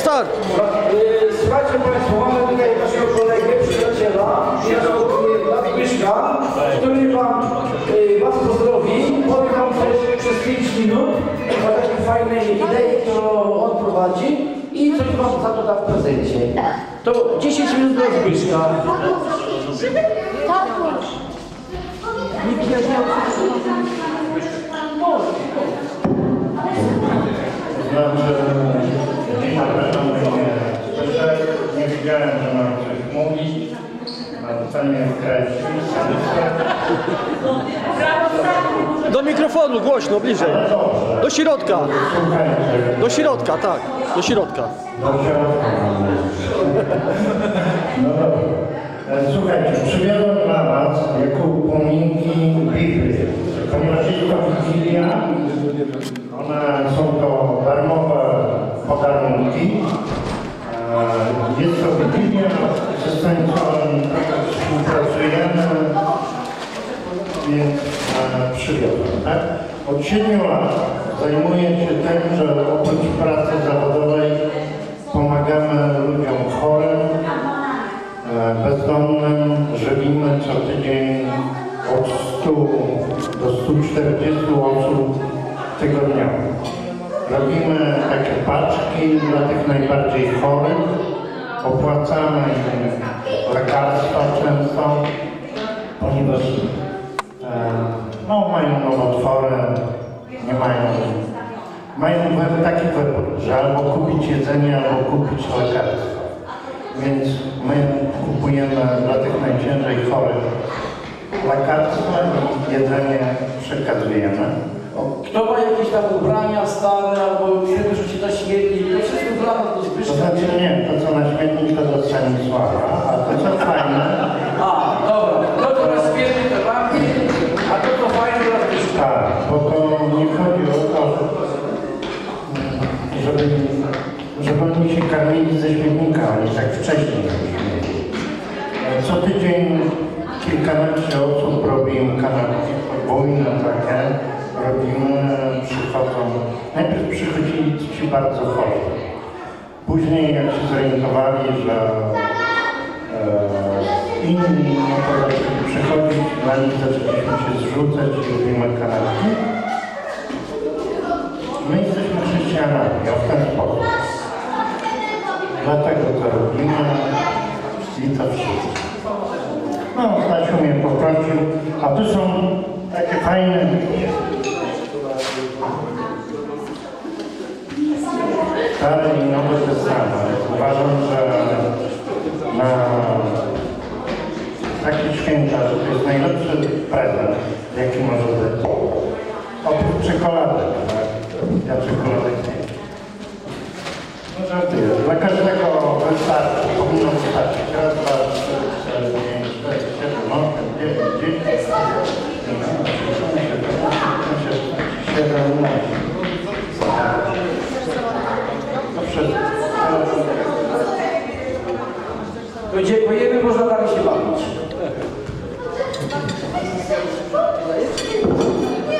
Start! Słuchajcie Państwo, mamy tutaj naszego kolegę, przyjaciela, naszego Zbyszka, który Wam, yy, Was pozdrowi, powie Wam coś przez 5 minut o takiej fajnej idei, którą on prowadzi i coś Wam za to da w prezencie. To 10 minut do Zbyszka. Nikt nie miał Znaczy, dzień Nie wiedziałem, że mam coś Do mikrofonu, głośno, bliżej. Do środka. Do środka, tak. Do środka. do środka No dobra. Słuchajcie, przywiozłem dla Was jako upominki Biblię. Ponieważ jest to Wigilia, one są to darmowe podarunki. E, Jest to Wigilia, ze Stanisławem współpracujemy, więc e, przywiozłem, tak? Od 7 lat zajmuję się tym, że oprócz pracy zawodowej pomagamy ludziom chorym, e, bezdomnym, żywimy co tydzień od 100 do 140 osób tygodniowo. Robimy takie paczki dla tych najbardziej chorych, opłacamy im lekarstwa często, ponieważ e, no, mają nowotwory, nie mają, mają taki wybór, że albo kupić jedzenie, albo kupić lekarstwa. Więc my kupujemy dla tych najciężej chorych lekarstwa i jedzenie przekazujemy. Kto ma jakieś tam ubrania stare albo nie wyrzuci na śmietnik, to wszystko dla nas do To Zbyszka. znaczy nie, to co na śmietnik to do Stanisława, a to co fajne, A, dobra, to to na śmietnik to dla mnie, a to to fajne dla Zbyszka. tak, bo to nie chodzi o to, żeby, żeby oni się karmili ze śmietnika, oni tak wcześniej śmieli. Co tydzień kilkanaście osób robi im kanapki podwójne takie, robimy, przychodzą. Najpierw przychodzili bardzo chorzy. Później jak się zorientowali, że e, inni to zaczęli przychodzić, na nich zaczęliśmy się zrzucać i robimy kanapki. My jesteśmy chrześcijanami, a w ten sposób. Dlatego to robimy i to wszystko. No, Stasiu mnie poprosił, a tu są takie fajne Stary i Nowy Testament. Uważam, że na takie święta, że to jest najlepszy prezent, jaki może być. Oprócz czekolady. Tak? Ja czekoladek nie jem. No żartuję. Dla każdego wystarczy, powinno wystarczyć. Raz, dwa, trzy, Jeżeli pojemy, można dalej się bawić.